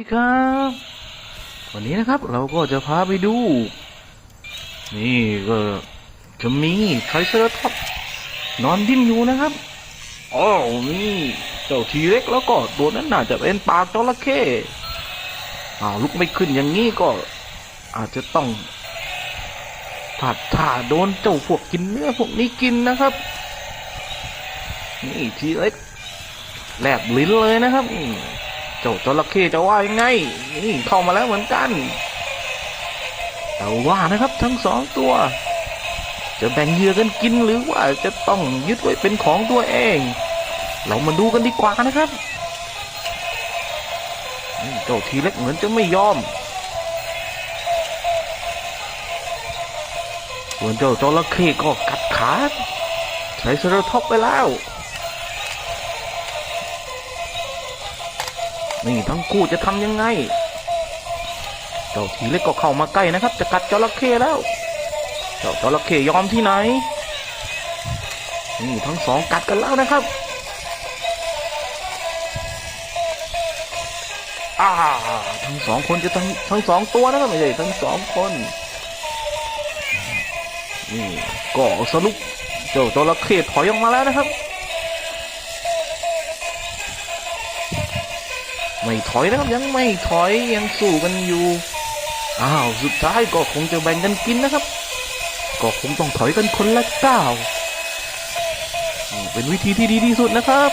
ดีครับ วันนี้นะครับเราก็จะพาไปดู นี่ก็จะมีไทเซอร์ท็อปนอนดิ้นอยู่นะครับอ๋อนี่เจ้าทีเล็กแล้วก็ตัวนั้นน่าจะเป็นปลาจระเข้อ้าวลุกไม่ขึ้นอย่างนี้ก็อาจจะต้องผัดถ่าโดนเจ้าพวกกินเนื้อพวกนี้กินนะครับ นี่ทีเล็กแลบลิ้นเลยนะครับ เจ้าจระเข้จะว่ายังไง นี่เข้ามาแล้วเหมือนกัน แต่ว่านะครับทั้งสองตัว จะแบ่งเหยื่อกันกินหรือว่าจะต้องยึดไว้เป็นของตัวเอง เรามาดูกันดีกว่านะครับเจ้าทีเล็กเหมือนจะไม่ยอมส่วนเจ้าจระเข้ก็กัดขาใช้เซรท็อปไปแล้ว นี่ทั้งคู่จะทำยังไง เจ้าทีเล็กก็เข้ามาใกล้นะครับ จะกัดจระเข้แล้ว เจ้าจระเข้ยอมที่ไหน นี่ทั้งสองกัดกันแล้วนะครับอ่าทั้งสองคนจะทั้งทั้งสองตัวนะครับไม่ใช่ทั้งสองคนนี่ก็สรุปเจ้าจระเข้ถอยออกมาแล้วนะครับ ไม่ถอยนะครับยังไม่ถอยยังสู้กันอยู่อ้าวสุดท้ายก็คงจะแบ่งกันกินนะครับ ก็คงต้องถอยกันคนละก้าวเป็นวิธีที่ดีที่สุดนะครับ